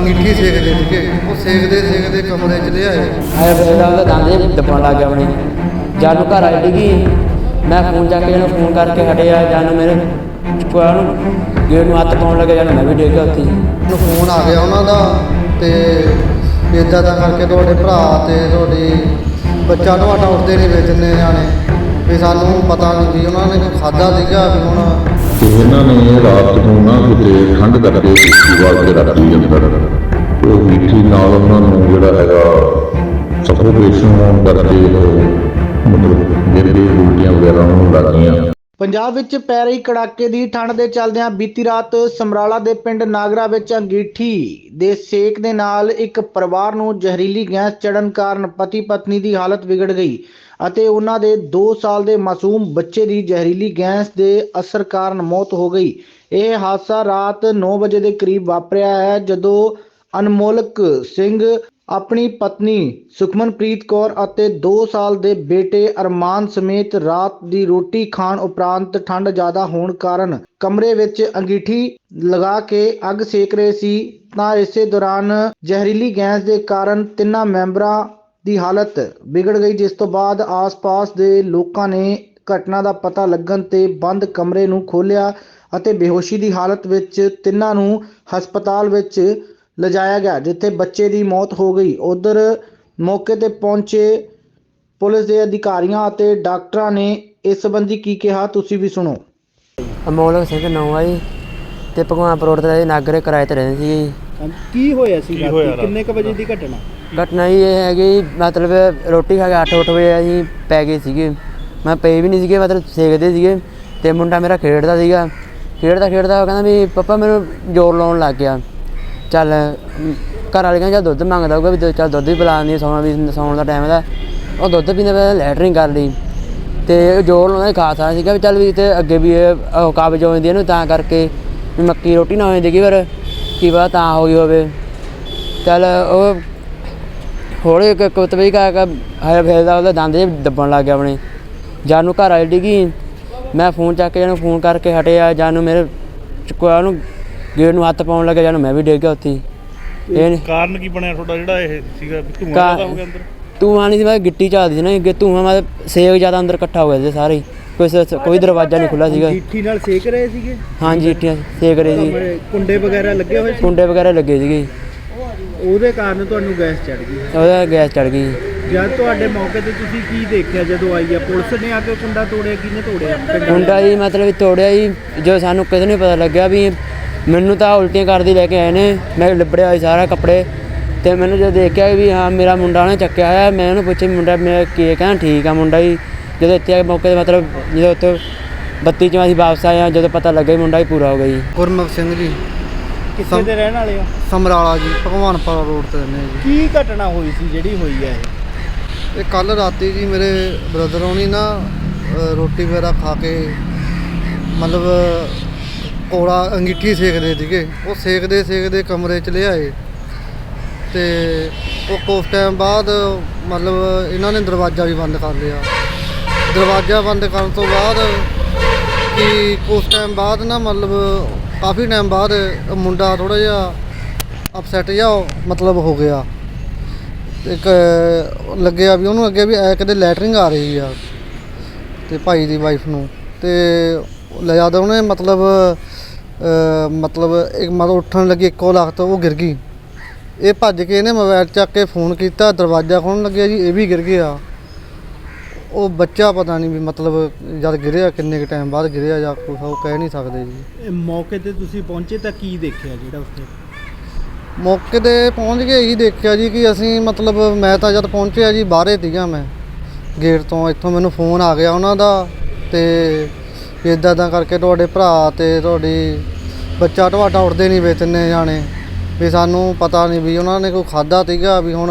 ਅੰਗੀਠੀ ਸੇਕਦੇ ਸੀਗੇ। ਉਹ ਸੇਕਦੇ ਸੇਕਦੇ ਕਮਰੇ 'ਚ ਲਿਆਏ। ਆਇਆ ਦਾ ਉਹਦਾ ਦੰਦ ਦੱਬਣ ਲੱਗ ਗਿਆ ਆਪਣੇ। ਜਦ ਨੂੰ ਘਰ ਆਈ ਡਿੱਗੀ ਮੈਂ ਫੋਨ ਚੱਕ ਕੇ ਇਹਨੂੰ ਫੋਨ ਕਰਕੇ ਹਟਿਆ। ਜਦ ਨੂੰ ਮੇਰੇ ਚੁੱਕਿਆ ਉਹਨੂੰ ਗੇਟ ਨੂੰ ਹੱਥ ਪਾਉਣ ਲੱਗਿਆ। ਜਦ ਨੂੰ ਮੈਂ ਵੀ ਡਿੱਗ ਗਿਆ ਉੱਥੇ। ਨੂੰ ਫੋਨ ਆ ਗਿਆ ਉਹਨਾਂ ਦਾ ਤੇ ਇਦਾਂ ਦਾ ਕਰਕੇ ਤੁਹਾਡੇ ਭਰਾ ਤੇ ਤੁਹਾਡੀ ਬੱਚਾ ਤੁਹਾਡਾ ਉੱਠਦੇ ਨਹੀਂ ਵੇ ਤਿੰਨੇ ਜਾਣੇ ਵੀ ਸਾਨੂੰ ਪਤਾ ਨਹੀਂ ਵੀ ਉਹਨਾਂ ਨੇ ਕੋਈ ਖਾਦਾ ਸੀਗਾ ਵੀ ਹੁਣ ਤੇ ਇਹਨਾਂ ਨੇ ਰਾਤ ਨੂੰ ਨਾ ਕਿਤੇ ਠੰਡ ਕਰਕੇ ਫੈਸਟੀਵਲ ਤੇ ਰੱਖ ਲਈ ਅੰਦਰ। ਉਹ ਮੀਠੀ ਨਾਲ ਉਹਨਾਂ ਨੂੰ ਜਿਹੜਾ ਹੈਗਾ ਸਫੋਕੇਸ਼ਨ ਹੋਣ ਕਰਕੇ ਮਤਲਬ ਜਿਹੜੇ ਉਲਟੀਆਂ ਵਗੈਰਾ ਉਹਨਾਂ ਨੂੰ ਲੱਗ ਪੰਜਾਬ ਵਿੱਚ ਪੈ ਰਹੀ ਕੜਾਕੇ ਦੀ ਠੰਡ ਦੇ ਚੱਲਦਿਆਂ ਬੀਤੀ ਰਾਤ ਸਮਰਾਲਾ ਦੇ ਪਿੰਡ ਨਾਗਰਾ ਵਿੱਚ ਅੰਗੀਠੀ ਦੇ ਸੇਕ ਦੇ ਨਾਲ ਇੱਕ ਪਰਿਵਾਰ ਨੂੰ ਜ਼ਹਿਰੀਲੀ ਗੈਸ ਚੜਨ ਕਾਰਨ ਪਤੀ ਪਤਨੀ ਦੀ ਹਾਲਤ ਵਿਗੜ ਗਈ। ਅਤੇ ਉਹਨਾਂ ਦੇ 2 ਸਾਲ ਦੇ ਮਾਸੂਮ ਬੱਚੇ ਦੀ ਜ਼ਹਿਰੀਲੀ ਗੈਸ ਦੇ ਅਸਰ ਕਾਰਨ ਮੌਤ ਹੋ ਗਈ। ਇਹ ਹਾਦਸਾ ਰਾਤ 9 ਵਜੇ ਦੇ ਕਰੀਬ ਵਾਪਰਿਆ ਹੈ, ਜਦੋਂ ਅਨਮੋਲਕ ਸਿੰਘ, ਆਪਣੀ ਪਤਨੀ ਸੁਖਮਨਪ੍ਰੀਤ ਕੌਰ ਅਤੇ 2 ਸਾਲ ਦੇ ਬੇਟੇ ਅਰਮਾਨ ਸਮੇਤ ਰਾਤ ਦੀ ਰੋਟੀ ਖਾਣ ਉਪਰੰਤ ਠੰਡ ਜ਼ਿਆਦਾ ਹੋਣ ਕਾਰਨ ਕਮਰੇ ਵਿੱਚ ਅੰਗੀਠੀ ਲਗਾ ਕੇ ਅੱਗ ਸੇਕ ਰਹੇ ਸੀ। ਤਾਂ ਇਸੇ ਦੌਰਾਨ ਜ਼ਹਿਰੀਲੀ ਗੈਸ ਦੇ ਕਾਰਨ ਤਿੰਨਾਂ ਮੈਂਬਰਾਂ ਦੀ ਹਾਲਤ ਵਿਗੜ ਗਈ ਜਿਸ ਤੋਂ ਬਾਅਦ ਆਸ-ਪਾਸ ਦੇ ਲੋਕਾਂ ਨੇ ਘਟਨਾ ਦਾ ਪਤਾ ਲੱਗਣ ਤੇ ਬੰਦ ਕਮਰੇ ਨੂੰ ਖੋਲ੍ਹਿਆ ਅਤੇ ਬੇਹੋਸ਼ੀ ਦੀ ਹਾਲਤ ਵਿੱਚ ਤਿੰਨਾਂ ਨੂੰ ਹਸਪਤਾਲ ਵਿੱਚ ਲਿਜਾਇਆ ਗਿਆ ਜਿੱਥੇ ਬੱਚੇ ਦੀ ਮੌਤ ਹੋ ਗਈ। ਉਧਰ ਮੌਕੇ ਤੇ ਪਹੁੰਚੇ ਪੁਲਿਸ ਦੇ ਅਧਿਕਾਰੀਆਂ ਅਤੇ ਡਾਕਟਰਾਂ ਨੇ ਇਸ ਸੰਬੰਧੀ ਕੀ ਕਿਹਾ ਤੁਸੀਂ ਵੀ ਸੁਣੋ। ਅਮੋਲਕ ਸਿੰਘ ਨੌਂ ਆ ਜੀ ਤੇ ਭਗਵਾਨਪੁਰ ਦੇ ਨਾਗਰੇ ਕਿਰਾਏ ਤੇ ਰਹਿੰਦੇ ਸੀ ਕੀ ਹੋਇਆ ਸੀ ਰਾਤੀ? ਕਿੰਨੇ ਕ ਵਜੇ ਦੀ ਘਟਨਾ? ਘਟਨਾ ਜੀ ਇਹ ਹੈਗੀ ਮਤਲਬ ਰੋਟੀ ਖਾ ਕੇ 8-8 ਵਜੇ ਅਸੀਂ ਪੈ ਗਏ ਸੀਗੇ। ਮੈਂ ਪਏ ਵੀ ਨਹੀਂ ਸੀਗੇ, ਮਤਲਬ ਸੇਕਦੇ ਸੀਗੇ ਤੇ ਮੁੰਡਾ ਮੇਰਾ ਖੇਡਦਾ ਸੀਗਾ। ਖੇਡਦਾ ਖੇਡਦਾ ਉਹ ਕਹਿੰਦਾ ਵੀ ਪਪਾ ਮੈਨੂੰ ਜ਼ੋਰ ਲਾਉਣ ਲੱਗ ਗਿਆ। ਚੱਲ, ਘਰ ਵਾਲੇ ਕਹਿੰਦੇ ਚੱਲ ਦੁੱਧ ਮੰਗਦਾ ਹੋਊਗਾ ਵੀ ਚੱਲ ਦੁੱਧ ਵੀ ਪਿਲਾ ਦਿੰਦੀ ਸੌਣਾ ਵੀ ਸੌਣ ਦਾ ਟਾਈਮ ਦਾ। ਉਹ ਦੁੱਧ ਪੀਂਦਾ ਪਿਆ ਲੈਟਰਿੰਗ ਕਰ ਲਈ। ਤੇ ਉਹ ਜ਼ੋਰ ਲਾਉਂਦਾ ਖਾਸਾ ਸੀਗਾ ਵੀ ਚੱਲ ਵੀ ਤੇ ਅੱਗੇ ਵੀ ਇਹ ਉਹ ਕਾਬਜ ਹੋ ਜਾਂਦੀ ਇਹਨੂੰ ਤਾਂ ਕਰਕੇ ਮੱਕੀ ਰੋਟੀ ਨਾ ਹੋ ਜਾਂਦੀ ਕਈ ਵਾਰ ਕੀ ਪਤਾ ਤਾਂ ਹੋ ਗਈ ਹੋਵੇ। ਚੱਲ ਉਹ ਹੌਲੀ ਇੱਕ ਕੁਤਬਈ ਕਾ ਕਾ ਆਇਆ ਫੇਰਦਾ ਉਹਦਾ ਦੰਦ ਦੱਬਣ ਲੱਗ ਗਿਆ ਆਪਣੇ। ਜਦ ਨੂੰ ਘਰ ਆਈ ਡਿੱਗੀ। ਮੈਂ ਫੋਨ ਚੱਕ ਕੇ ਇਹਨੂੰ ਫੋਨ ਕਰਕੇ ਹਟਿਆ। ਜਦ ਨੂੰ ਮੇਰੇ ਚੁੱਕਿਆ ਉਹਨੂੰ ਗੇਟ ਨੂੰ ਹੱਥ ਪਾਉਣ ਲੱਗਿਆ। ਜਦ ਨੂੰ ਮੈਂ ਵੀ ਡਿੱਗ ਗਿਆ ਉੱਥੇ। ਇਹ ਨੀ- ਕਾਰਨ ਕੀ ਬਣਿਆ ਤੁਹਾਡਾ? ਜਿਹੜਾ ਇਹ ਸੀਗਾ ਧੂਆਂ ਜ਼ਿਆਦਾ ਹੋ ਗਿਆ ਅੰਦਰ? ਧੂੰਆਂ ਨਹੀਂ ਸੀ ਮੈਂ ਗਿੱਟੀ ਝਾਲਦੀ ਸੀ ਨਾ। ਅੱਗੇ ਧੂੰਆਂ ਮੈਂ ਸੇਕ ਜ਼ਿਆਦਾ ਅੰਦਰ ਇਕੱਠਾ ਹੋ ਗਿਆ ਸੀ ਸਾਰੇ। ਕੋਈ ਕੋਈ ਦਰਵਾਜ਼ਾ ਨਹੀਂ ਖੁੱਲਾ ਸੀਗਾ। ਅੰਗੀਠੀ ਨਾਲ ਸੇਕ ਰਹੇ ਸੀਗੇ? ਹਾਂਜੀ ਇੱਟੀਆਂ ਸੇਕ ਰਹੇ ਸੀ। ਕੁੰਡੇ ਵਗੈਰਾ ਲੱਗੇ ਹੋਏ ਸੀ? ਕੁੰਡੇ ਵਗੈਰਾ ਲੱਗੇ ਸੀਗੇ। ਉਹਦੇ ਕਾਰਨ ਤੁਹਾਨੂੰ ਗੈਸ ਚੜ ਗਈ। ਉਹਦਾ ਗੈਸ ਚੜ ਗਈ। ਜਦ ਤੁਹਾਡੇ ਮੌਕੇ ਤੇ ਤੁਸੀਂ ਕੀ ਦੇਖਿਆ ਜਦੋਂ ਆਈ ਆ? ਪੁਲਿਸ ਨੇ ਆ ਕੇ ਕੁੰਡਾ ਤੋੜਿਆ ਕਿਹਨੇ ਤੋੜਿਆ? ਮੁੰਡਾ ਜੀ ਮਤਲਬ ਤੋੜਿਆ ਜੀ ਜੋ ਸਾਨੂੰ ਕਿਸੇ ਨੂੰ ਪਤਾ ਲੱਗਿਆ ਵੀ ਮੈਨੂੰ ਤਾਂ ਉਲਟੀਆਂ ਕਰਦੀ ਲੈ ਕੇ ਆਏ ਨੇ। ਮੈਂ ਲਿਬੜਿਆ ਹੋਇਆ ਸਾਰਾ ਕੱਪੜੇ ਤੇ ਮੈਨੂੰ ਜਦੋਂ ਦੇਖਿਆ ਵੀ ਹਾਂ ਮੇਰਾ ਮੁੰਡਾ ਉਹਨੇ ਚੱਕਿਆ ਹੋਇਆ ਮੈਂ ਉਹਨੂੰ ਪੁੱਛਿਆ ਵੀ ਮੁੰਡਾ ਮੇਰਾ ਕੀ ਹੈ? ਕਹਿੰਦਾ ਠੀਕ ਆ ਮੁੰਡਾ ਜੀ। ਜਦੋਂ ਇੱਥੇ ਆ ਕੇ ਮੌਕੇ ਤੇ ਮਤਲਬ ਜਦੋਂ ਉੱਥੇ ਬੱਤੀ ਚੋਂ ਅਸੀਂ ਵਾਪਸ ਆਏ ਹਾਂ ਜਦੋਂ ਪਤਾ ਲੱਗਾ ਮੁੰਡਾ ਹੀ ਪੂਰਾ ਹੋ ਗਿਆ ਜੀ। ਗੁਰਮੁਖ ਸਿੰਘ ਜੀ। ਕਿੱਥੇ ਦੇ ਰਹਿਣ ਵਾਲੇ ਆ ਸਮਰਾਲਾ ਜੀ ਭਗਵਾਨਪੁਰਾ ਰੋਡ ਤੇ ਰਹਿੰਦੇ ਜੀ। ਕੀ ਘਟਨਾ ਹੋਈ ਸੀ ਜਿਹੜੀ ਹੋਈ ਆ ਇਹ? ਇਹ ਕੱਲ ਰਾਤੀ ਜੀ ਮੇਰੇ ਬ੍ਰਦਰ ਹੋਣੀ ਨਾ ਅ, ਰੋਟੀ ਵਗੈਰਾ ਖਾ ਕੇ ਮਤਲਬ ਕੋੜਾ ਅੰਗੀਠੀ ਸੇਕਦੇ ਸੀਗੇ। ਉਹ ਸੇਕਦੇ ਸੇਕਦੇ ਕਮਰੇ 'ਚ ਲਿਆਏ ਤੇ ਉਹ ਕੁਝ ਟਾਈਮ ਬਾਅਦ ਮਤਲਬ ਇਹਨਾਂ ਨੇ ਦਰਵਾਜ਼ਾ ਵੀ ਬੰਦ ਕਰ ਲਿਆ। ਦਰਵਾਜ਼ਾ ਬੰਦ ਕਰਨ ਤੋਂ ਬਾਅਦ ਕਿ ਕੁਝ ਟਾਈਮ ਬਾਅਦ ਨਾ ਮਤਲਬ ਕਾਫੀ ਟਾਈਮ ਬਾਅਦ ਮੁੰਡਾ ਥੋੜਾ ਜਿਹਾ ਅਪਸੈਟ ਜਿਹਾ ਮਤਲਬ ਹੋ ਗਿਆ। ਤੇ ਇੱਕ, ਲੱਗਿਆ ਵੀ ਉਹਨੂੰ ਅੱਗੇ ਵੀ ਐ ਕਦੇ ਲੈਟਰਿੰਗ ਆ ਰਹੀ ਆ ਤੇ ਭਾਈ ਦੀ ਵਾਈਫ ਨੂੰ। ਤੇ ਲੈ ਜਾਂਦਾ ਉਹਨੇ ਮਤਲਬ ਮਤਲਬ ਇੱਕ ਮਤਲਬ ਉੱਠਣ ਲੱਗੀ, ਇੱਕੋ ਲਖਤ ਉਹ ਗਿਰ ਗਈ। ਇਹ ਭੱਜ ਕੇ ਇਹਨੇ ਮੋਬਾਈਲ ਚੱਕ ਕੇ ਫੋਨ ਕੀਤਾ, ਦਰਵਾਜ਼ਾ ਖੋਲ੍ਹਣ ਲੱਗਿਆ ਜੀ, ਇਹ ਵੀ ਗਿਰ ਗਿਆ। ਉਹ ਬੱਚਾ ਪਤਾ ਨਹੀਂ ਵੀ ਮਤਲਬ ਜਦ ਗਿਰਿਆ ਕਿੰਨੇ ਕੁ ਟਾਈਮ ਬਾਅਦ ਗਿਰਿਆ ਜਾਂ ਕੁਛ ਉਹ ਕਹਿ ਨਹੀਂ ਸਕਦੇ ਜੀ। ਇਹ ਮੌਕੇ ਤੇ ਤੁਸੀਂ ਪਹੁੰਚੇ ਤਾਂ ਕੀ ਦੇਖਿਆ ਜਿਹੜਾ ਉੱਥੇ? ਮੌਕੇ ਤੇ ਪਹੁੰਚ ਕੇ ਇਹੀ ਦੇਖਿਆ ਜੀ ਕਿ ਅਸੀਂ ਮਤਲਬ ਮੈਂ ਤਾਂ ਜਦ ਪਹੁੰਚਿਆ ਜੀ ਬਾਹਰੇ ਸੀਗਾ ਮੈਂ। ਗੇਟ ਤੋਂ ਇੱਥੋਂ ਮੈਨੂੰ ਫੋਨ ਆ ਗਿਆ ਉਹਨਾਂ ਦਾ ਤੇ ਇਦਾਂ ਦਾ ਕਰਕੇ ਤੁਹਾਡੇ ਭਰਾ ਤੇ ਤੁਹਾਡੀ ਬੱਚਾ ਤੁਹਾਡਾ ਉੱਠਦੇ ਨਹੀਂ ਵੇ ਤਿੰਨੇ ਜਾਣੇ। ਵੀ ਸਾਨੂੰ ਪਤਾ ਨਹੀਂ ਵੀ ਉਹਨਾਂ ਨੇ ਕੋਈ ਖਾਦਾ ਸੀਗਾ ਵੀ ਹੁਣ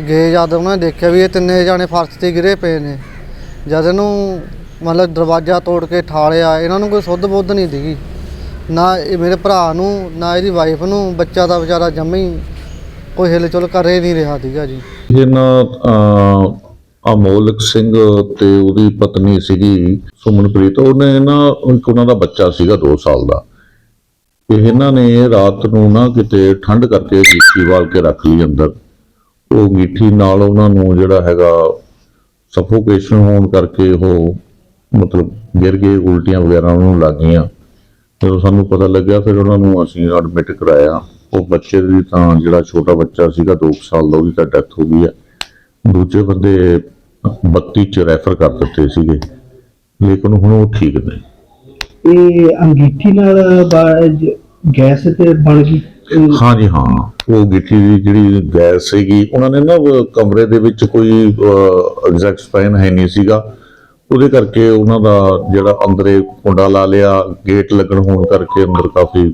ਗਏ ਜਦ ਉਹਨਾਂ ਨੇ ਦੇਖਿਆ ਵੀ ਇਹ ਤਿੰਨੇ ਜਾਣੇ ਫਰਸ਼ ਤੇ ਗਿਰੇ ਪਏ ਨੇ। ਜਦ ਇਹਨੂੰ ਮਤਲਬ ਦਰਵਾਜ਼ਾ ਤੋੜ ਕੇ ਠਾਲਿਆ ਇਹਨਾਂ ਨੂੰ ਕੋਈ ਸੁੱਧ ਬੁੱਧ ਨਹੀਂ ਦੀਗੀ ਨਾ ਇਹ ਮੇਰੇ ਭਰਾ ਨੂੰ ਨਾ ਇਹਦੀ ਵਾਈਫ ਨੂੰ ਬੱਚਾ ਦਾ ਵਿਚਾਰਾ ਜੰਮੇ ਹੀ ਕੋਈ ਹਿਲਚੁਲ ਕਰ ਹੀ ਨਹੀਂ ਰਿਹਾ ਸੀਗਾ ਜੀ। ਇਹਨਾਂ ਅਹ, ਅਮੋਲਕ ਸਿੰਘ ਤੇ ਉਹਦੀ ਪਤਨੀ ਸੀਗੀ ਸੁਮਨਪ੍ਰੀਤ ਉਹਨੇ ਨਾ ਇੱਕ ਉਹਨਾਂ ਦਾ ਬੱਚਾ ਸੀਗਾ 2 ਸਾਲ ਦਾ। ਤੇ ਇਹਨਾਂ ਨੇ ਰਾਤ ਨੂੰ ਨਾ ਕਿਤੇ ਠੰਡ ਕਰਕੇ ਗੀਠੀ ਵਾਲ ਕੇ ਰੱਖ ਲਈ ਅੰਦਰ। ਉਹ ਗੀਠੀ ਨਾਲ ਉਹਨਾਂ ਨੂੰ ਜਿਹੜਾ ਹੈਗਾ ਸਫੋਕੇਸ਼ਨ ਹੋਣ ਕਰਕੇ ਉਹ ਮਤਲਬ ਗਿਰ ਗਏ, ਉਲਟੀਆਂ ਵਗੈਰਾ ਉਹਨਾਂ ਨੂੰ ਲੱਗ ਗਈਆਂ। ਜਦੋਂ ਸਾਨੂੰ ਪਤਾ ਲੱਗਿਆ, ਫਿਰ ਉਹਨਾਂ ਨੂੰ ਅਸੀਂ ਐਡਮਿਟ ਕਰਾਇਆ। ਉਹ ਬੱਚੇ ਦੀ ਤਾਂ ਜਿਹੜਾ ਛੋਟਾ ਬੱਚਾ ਸੀਗਾ 2 ਸਾਲ ਦਾ, ਉਹਦੀ ਤਾਂ ਡੈਥ ਹੋ ਗਈ ਹੈ ਦੂਜੇ ਬੰਦੇ 32 ਚ ਰੈਫਰ ਕਰ ਦਿੱਤੇ ਸੀਗੇ। ਲੇਕਿਨ ਹੁਣ ਉਹ ਠੀਕ ਨੇ। ਇਹ ਅੰਗੀਠੀ ਨਾਲ ਗੈਸ ਤੇ ਬਣ ਗਈ? ਇਹ ਹਾਂਜੀ ਹਾਂ। ਉਹ ਗਿੱਠੀ ਦੀ ਜਿਹੜੀ ਗੈਸ ਸੀਗੀ ਉਹਨਾਂ ਨੇ ਨਾ ਕਮਰੇ ਦੇ ਵਿੱਚ ਕੋਈ ਐਗਜ਼ੈਕਟ ਸਪੈਨ ਹੈ ਨਹੀਂ ਸੀਗਾ। ਉਹਦੇ ਕਰਕੇ ਉਹਨਾਂ ਦਾ ਜਿਹੜਾ ਅੰਦਰੇ ਕੁੰਡਾ ਲਾ ਲਿਆ ਗੇਟ ਲੱਗਣ ਹੋਣ ਕਰਕੇ ਅੰਦਰ ਕਾਫੀ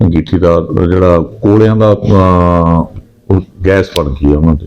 ਗਿੱਠੀ ਦਾ ਜਿਹੜਾ ਕੋਲਿਆਂ ਦਾ ਗੈਸ ਬਣ ਗਈ ਉਹਨਾਂ ਦੇ।